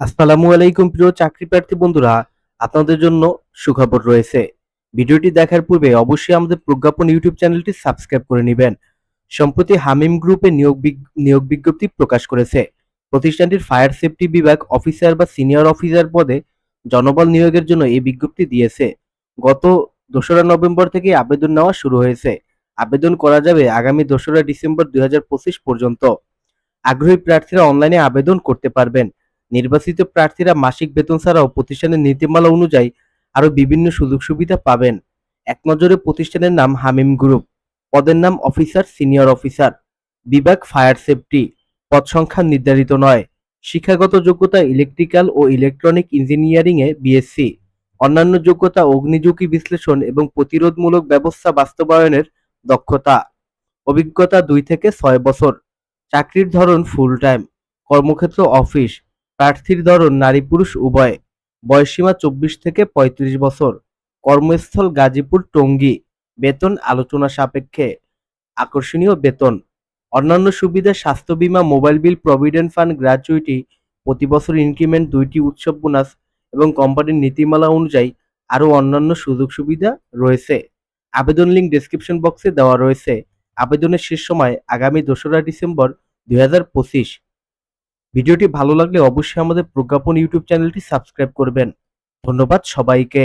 আসসালামু আলাইকুম প্রিয় চাকরি প্রার্থী বন্ধুরা, আপনাদের জন্য সুখবর রয়েছে। ভিডিওটি দেখার পূর্বে অবশ্যই আমাদের প্রজ্ঞাপন ইউটিউব চ্যানেলটি সাবস্ক্রাইব করে নেবেন। সম্প্রতি হামিম গ্রুপে নিয়োগ নিয়োগ বিজ্ঞপ্তি প্রকাশ করেছে। প্রতিষ্ঠানটির ফায়ার সেফটি বিভাগ অফিসার বা সিনিয়র অফিসার পদে জনবল নিয়োগের জন্য এই বিজ্ঞপ্তি দিয়েছে। গত দোসরা নভেম্বর থেকে আবেদন নেওয়া শুরু হয়েছে। আবেদন করা যাবে আগামী দোসরা ডিসেম্বর দুই হাজার পঁচিশ পর্যন্ত। আগ্রহী প্রার্থীরা অনলাইনে আবেদন করতে পারবেন। নির্বাচিত প্রার্থীরা মাসিক বেতন ছাড়াও প্রতিষ্ঠানের নীতিমালা অনুযায়ী আরও বিভিন্ন সুযোগ সুবিধা পাবেন। এক নজরে প্রতিষ্ঠানের নাম হামিম গ্রুপ, পদের নাম অফিসার, সিনিয়র অফিসার। বিভাগ ফায়ার সেফটি, পদ সংখ্যা নির্ধারিত নয়। শিক্ষাগত যোগ্যতা ইলেকট্রিক্যাল ও ইলেকট্রনিক ইঞ্জিনিয়ারিং এ বিএসসি অন্যান্য যোগ্যতা অগ্নিঝুঁকি বিশ্লেষণ এবং প্রতিরোধমূলক ব্যবস্থা বাস্তবায়নের দক্ষতা। অভিজ্ঞতা দুই থেকে ছয় বছর। চাকরির ধরন ফুল টাইম কর্মক্ষেত্র অফিস প্রার্থীর ধরন নারী পুরুষ উভয়। বয়সসীমা চব্বিশ থেকে পঁয়ত্রিশ বছর। কর্মস্থল গাজীপুর টঙ্গী। বেতন আলোচনা সাপেক্ষে আকর্ষণীয় বেতন। অন্যান্য সুবিধা স্বাস্থ্য বীমা, mobile bill, provident fund, gratuity, প্রতি বছর ইনক্রিমেন্ট দুইটি উৎসব বোনাস এবং কোম্পানির নীতিমালা অনুযায়ী আরও অন্যান্য সুযোগ সুবিধা রয়েছে। আবেদন লিঙ্ক ডেসক্রিপশন বক্সে দেওয়া রয়েছে। আবেদনের শেষ সময় আগামী দোসরা ডিসেম্বর দুই হাজার পঁচিশ। ভিডিওটি ভালো লাগলে অবশ্যই আমাদের প্রজ্ঞাপন ইউটিউব চ্যানেলটি সাবস্ক্রাইব করবেন। ধন্যবাদ সবাইকে।